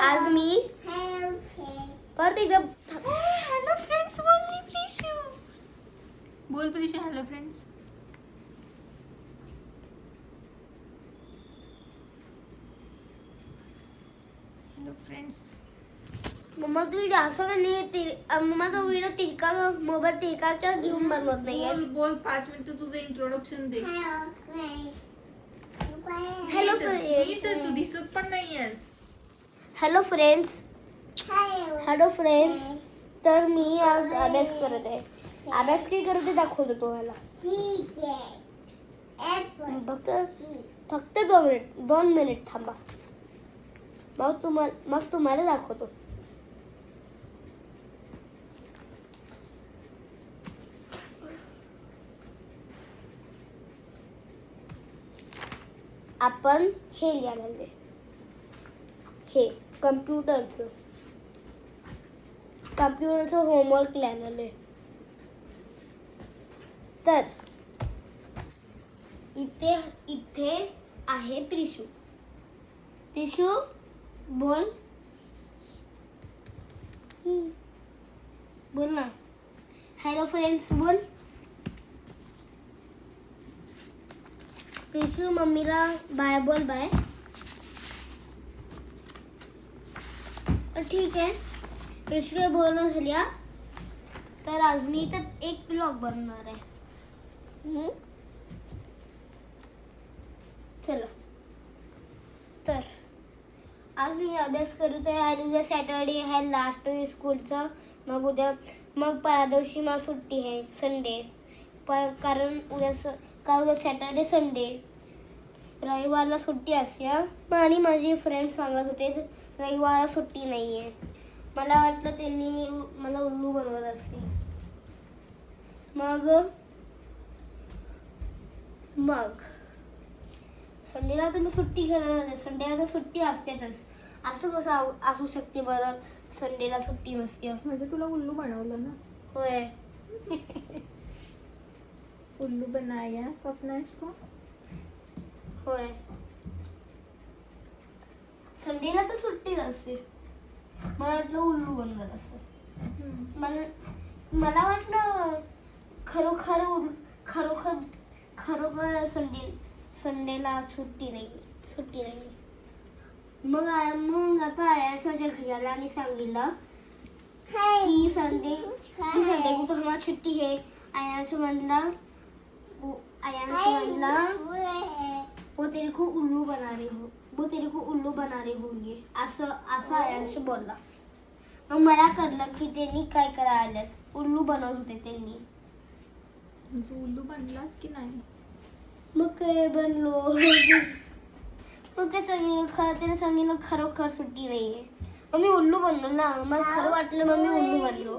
आज मी परत एकदा हॅलो फ्रेंड्स बोल रे प्रिशू बोल Prishu hello friends hello friends mamma तू व्हिडिओ असं का नाही ति- अं, मम्मा तो व्हिडिओ तिरका मोबाईल तिरकाचा घेऊन बनवत नाही बोल बोल पाच मिनिटं तुझं इंट्रोडक्शन दे। हॅलो नीट- नीट आहे, तू दिसत पण नाहीयेस हॅलो फ्रेंड्स हॅलो फ्रेंड्स तर मी आज अभ्यास करत आहे. अभ्यास काय करत दाखवतो तुम्हाला. फक्त फक्त दोन मिनिट दोन मिनिट थांबा. मग तुम्हाला मग तुम्हाला दाखवतो. आपण हे लिहायला लागलोय. हे. कम्प्युटरचं. कम्प्युटरचं होमवर्क लिहायला आहे. तर इथे इथे आहे प्रिशू प्रिशू बोल. बोल ना. हॅलो फ्रेंड्स बोल. प्रिशू मम्मीला बाय बोल बाय ठीक आहे प्रिशू काय बोलणं झाली हा? तर आज मी इथं एक ब्लॉग बनवणार आहे? चला। तर आज मी अभ्यास करत आहे आणि उद्या सॅटर्डे आहे लास्ट स्कूलचं. मग उद्या मग दिवशी मला सुट्टी आहे संडे पण कारण उद्या स कारण उद्या सॅटर्डे संडे रविवारला सुट्टी असते. मग आणि माझे फ्रेंड सांगत होते रविवारला सुट्टी नाही आहे मला वाटलं त्यांनी मला उल्लू बनवत असते. मग? मग? संडेला तर मी सुट्टी घेणार नाही संडेला तर सुट्टी असतेच. असं कसं असू शकते बरं? संडेला सुट्टी नसते. म्हणजे तुला उल्लू बनवलं ना? होय. उल्लू बनाया स्वप्नाश को? होय. संडेला तर सुट्टीच असते. मला वाटलं उल्लू बनणार असं. मला मला वाटलं खरोखर खरोखर खरोखर संडे संडेला सुट्टी नाही सुट्टी नाही. मग मग आता आयाच्या घरी आला आणि सांगितलं की संडे संडे को तो हमारा छुट्टी है आयांश म्हणला आयांश म्हणला तेरे को उल्लू बना रहे हो वो तेरे को उल्लू बना रहे होंगे असं असं आयांश बोलला मग मला कळलं की त्यांनी काय करायला उल्लू बनवत होते त्यांनी तू उल्लू बनलास की नाही? मग काय बनलो? मग काय सांगितलं खरं त्याने सांगितलं खरोखर सुट्टी नाहीये. मग मी उल्लू बनलो ना मग खरं वाटलं मग मी उल्लू बनलो.